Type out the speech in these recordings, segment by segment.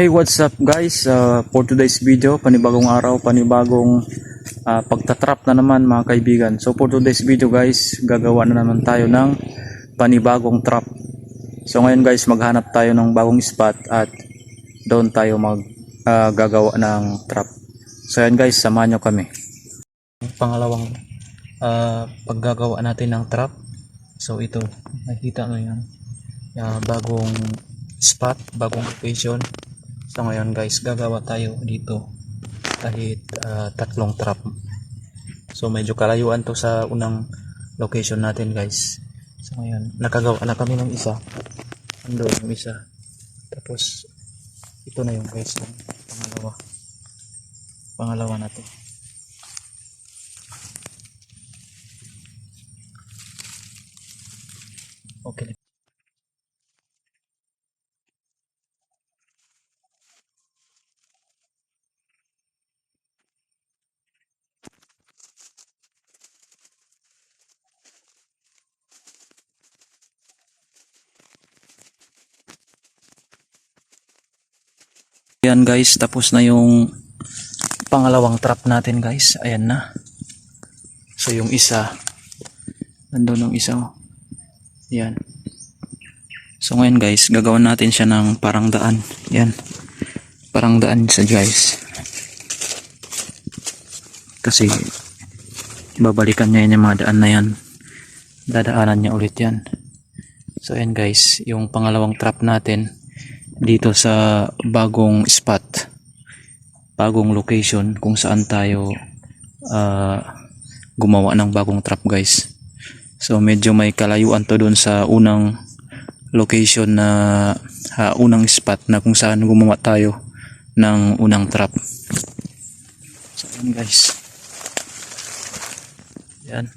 Hey, what's up guys? Uh, for today's video, panibagong araw, panibagong uh, pagtatrap na naman mga kaibigan. So for today's video guys, gagawa na naman tayo ng panibagong trap. So ngayon guys, maghanap tayo ng bagong spot at doon tayo mag uh, gagawa ng trap. So yan guys, samahan nyo kami. Pangalawang uh, paggagawa natin ng trap. So ito, nakita mo yan. Uh, bagong spot, bagong location. So ngayon guys, gagawa tayo dito kahit ah, tatlong trap. So medyo kalayuan to sa unang location natin guys. So ngayon, nakagawa na kami ng isa. Ando yung isa. Tapos ito na yung guys, yung pangalawa. Pangalawa na to. Okay. Yan guys, tapos na yung pangalawang trap natin guys. Ayan na. So yung isa, nandun yung isa. oh. Yan. So ngayon guys, gagawin natin siya ng parang daan. Yan. Parang daan sa guys. Kasi babalikan niya yun yung mga daan na yan. Dadaanan niya ulit yan. So ayan guys, yung pangalawang trap natin dito sa bagong spot bagong location kung saan tayo ah, gumawa ng bagong trap guys. So medyo may kalayuan to dun sa unang location na ha, unang spot na kung saan gumawa tayo ng unang trap. So yan guys. Yan.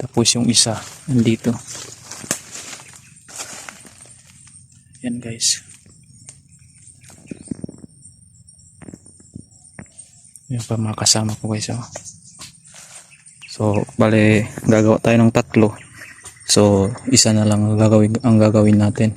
Tapos yung isa nandito Yan guys. Yan pa mga kasama ko guys. Oh. So, bale, gagawa tayo ng tatlo. So, isa na lang ang gagawin, ang gagawin natin.